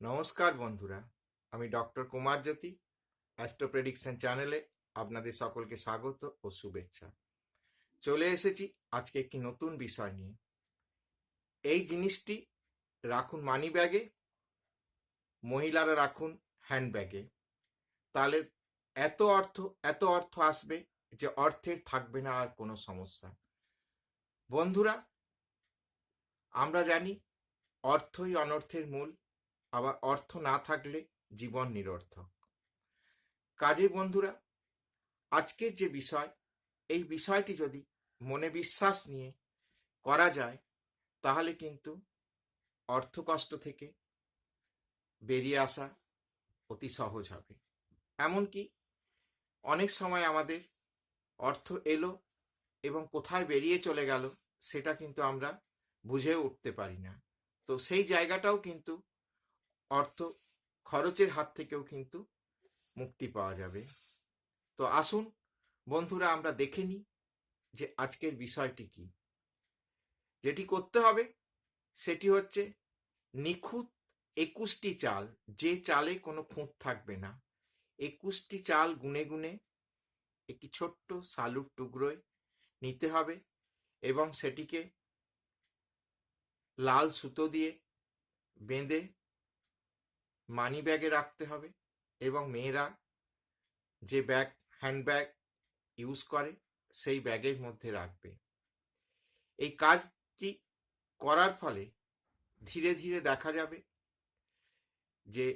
নমস্কার বন্ধুরা, আমি doctor Kumar Jyoti astro prediction চ্যানেলে আপনাদের সকলকে স্বাগত ও শুভেচ্ছা। চলে এসেছি আজকে একটি নতুন বিষয় নিয়ে। এই জিনিসটি রাখুন মানি ব্যাগে, মহিলারা রাখুন হ্যান্ডব্যাগে তাহলে এত অর্থ এত অর্থ আসবে যে অর্থের থাকবে না আর কোনো সমস্যা। বন্ধুরা, আমরা জানি অর্থই অনর্থের মূল। আবার অর্থ না থাকলে জীবন নিরর্থক। কাজে বন্ধুরা, আজকের যে বিষয়, এই বিষয়টি যদি মনে বিশ্বাস নিয়ে করা যায়, তাহলে কিন্তু অর্থ কষ্ট থেকে বেরিয়ে আসা অতি সহজ হবে। এমনকি অনেক সময় আমাদের অর্থ এলো এবং কোথায় বেরিয়ে চলে গেল, সেটা কিন্তু আমরা বুঝে উঠতে পারি না। তো সেই জায়গাটাও কিন্তু অর্থ খরচের হাত থেকেও কিন্তু মুক্তি পাওয়া যাবে। তো আসুন বন্ধুরা আমরা দেখে নিই যে আজকের বিষয়টি কি। যেটি করতে হবে সেটি হচ্ছে নিখুঁত একুশটি চাল, যে চালে কোনো খুঁত থাকবে না। একুশটি চাল গুনে গুনে একটি ছোট্ট সালুর টুকরোয় নিতে হবে এবং সেটিকে লাল সুতো দিয়ে বেঁধে মানি ব্যাগে রাখতে হবে এবং মেয়েরা যে ব্যাগ হ্যান্ড ব্যাগ ইউজ করে সেই ব্যাগের মধ্যে রাখবে। এই কাজটি করার ফলে ধীরে ধীরে দেখা যাবে যে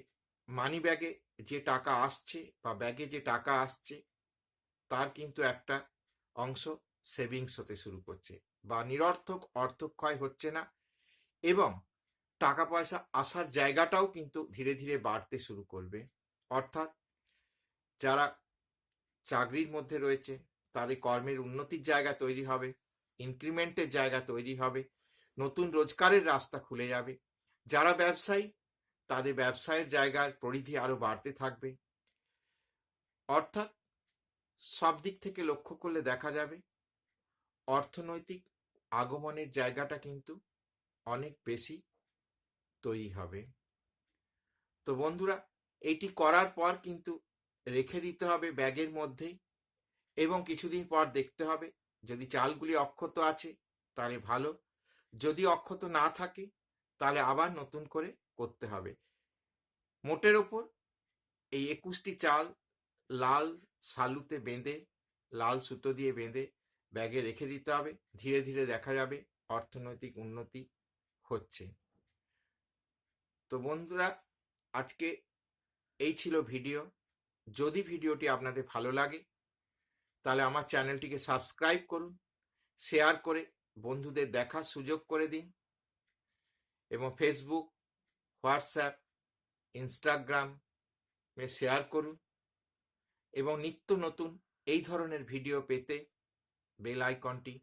মানি ব্যাগে যে টাকা আসছে বা ব্যাগে যে টাকা আসছে, তার কিন্তু একটা অংশ সেভিংস হতে শুরু করছে বা নিরর্থক অর্থক্ষয় হচ্ছে না এবং টাকা পয়সা আসার জায়গাটাও কিন্তু ধীরে ধীরে বাড়তে শুরু করবে। অর্থাৎ যারা চাকরির মধ্যে রয়েছে, তাদের কর্মের উন্নতির জায়গা তৈরি হবে ইনক্রিমেন্টের জায়গা তৈরি হবে, নতুন রোজগারের রাস্তা খুলে যাবে। যারা ব্যবসায়ী, তাদের ব্যবসায়ের জায়গার পরিধি আরও বাড়তে থাকবে। অর্থাৎ সব দিক থেকে লক্ষ্য করলে দেখা যাবে, অর্থনৈতিক আগমনের জায়গাটা কিন্তু অনেক বেশি তৈরি হবে। তো বন্ধুরা এইটি করার পর কিন্তু রেখে দিতে হবে ব্যাগের মধ্যেই এবং কিছুদিন পর দেখতে হবে যদি চালগুলি অক্ষত আছে তাহলে ভালো, যদি অক্ষত না থাকে তাহলে আবার নতুন করে করতে হবে। মোটের ওপর এই একুশটি চাল লাল সালুতে বেঁধে, লাল সুতো দিয়ে বেঁধে ব্যাগে রেখে দিতে হবে। ধীরে ধীরে দেখা যাবে অর্থনৈতিক উন্নতি হচ্ছে। তো বন্ধুরা, আজকে এই ছিল ভিডিও। যদি ভিডিওটি আপনাদের ভালো লাগে, তাহলে আমার চ্যানেলটিকে সাবস্ক্রাইব করুন, শেয়ার করে বন্ধুদের দেখার সুযোগ করে দিন এবং ফেসবুক হোয়াটসঅ্যাপ ইনস্টাগ্রামে শেয়ার করুন এবং নিত্য নতুন এই ধরনের ভিডিও পেতে বেল আইকনটি